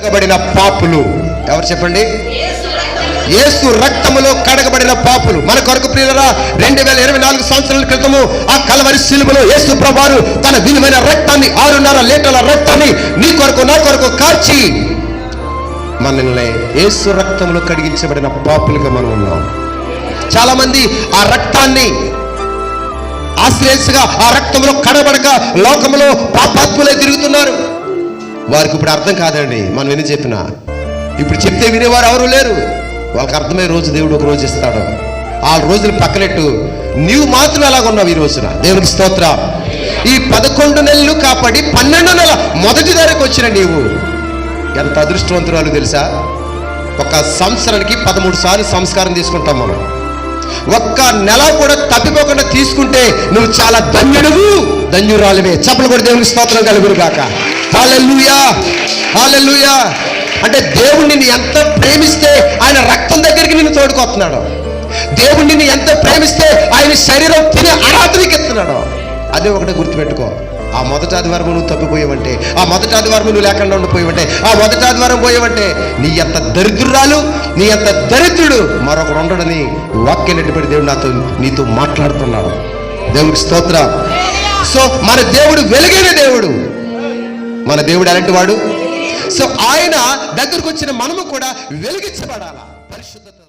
కడగబడిన పాపులు. ఎవరు చెప్పండి? ఏసు రక్తములో కడగబడిన పాపులు. మన కొరకు ప్రియులరా రెండు వేల ఇరవై నాలుగు సంవత్సరాల క్రితము ఆ కలవరి శిలువలో ఏసు ప్రభారు తన విలువైన రక్తాన్ని ఆరున్నర లీటర్ల రక్తాన్ని నీ కొరకు నా కొరకు కార్చి మనల్ని ఏసు రక్తంలో కడిగించబడిన పాపులుగా మనం ఉన్నాం. చాలా మంది ఆ రక్తాన్ని ఆశ్రయించగా ఆ రక్తంలో కడబడక లోకంలో పాపాత్ములే తిరుగుతున్నారు. వారికి ఇప్పుడు అర్థం కాదండి మనం ఎన్ని చెప్పినా. ఇప్పుడు చెప్తే వినేవారు ఎవరు లేరు. వాళ్ళకి అర్థమయ్యే రోజు దేవుడు ఒక రోజు ఇస్తాడు. ఆ రోజులు పక్కనెట్టు నీవు మాత్రం ఎలాగున్నావు ఈ రోజున? దేవునికి స్తోత్ర. ఈ పదకొండు నెలలు కాపాడి పన్నెండు నెలల మొదటి ధరకు వచ్చిన నీవు. ఎంత అదృష్టవంతురాలు తెలుసా? ఒక సంవత్సరానికి పదమూడు సార్లు సంస్కారం తీసుకుంటాం మనం. ఒక్క నెల కూడా తప్పిపోకుండా తీసుకుంటే నువ్వు చాలా ధన్యుడువు. ధన్యురాలివే. చప్పలు కూడా దేవునికి స్తోత్రం కలుగురు కాక హాలెల్లుయా హాలెల్లుయా. అంటే దేవుడు నిన్ను ఎంత ప్రేమిస్తే ఆయన రక్తం దగ్గరికి నిన్ను తోడుకొస్తున్నాడు. దేవుడు నిన్ను ఎంత ప్రేమిస్తే ఆయన శరీరం తిని ఆరాధనకి ఎత్తున్నాడు. అదే ఒకటి గుర్తుపెట్టుకో. ఆ మొదటి ఆదివారం నువ్వు తప్పిపోయావంటే ఆ మొదటి ఆదివారం నువ్వు లేకుండా ఉండిపోయావంటే ఆ మొదటి ఆదివారం పోయావంటే నీ ఎంత దరిద్రురాలు నీ ఎంత దరిద్రుడు మరొకడు ఉండడని వాక్యం ఎట్టుబడి దేవుడు నాతో నీతో మాట్లాడుతున్నాడు. దేవుడి స్తోత్ర. సో మన దేవుడు వెలుగైన దేవుడు. మన దేవుడు అలాంటి వాడు? సో ఆయన దగ్గరకు వచ్చిన మనము కూడా వెలిగించబడాలా. పరిశుద్ధత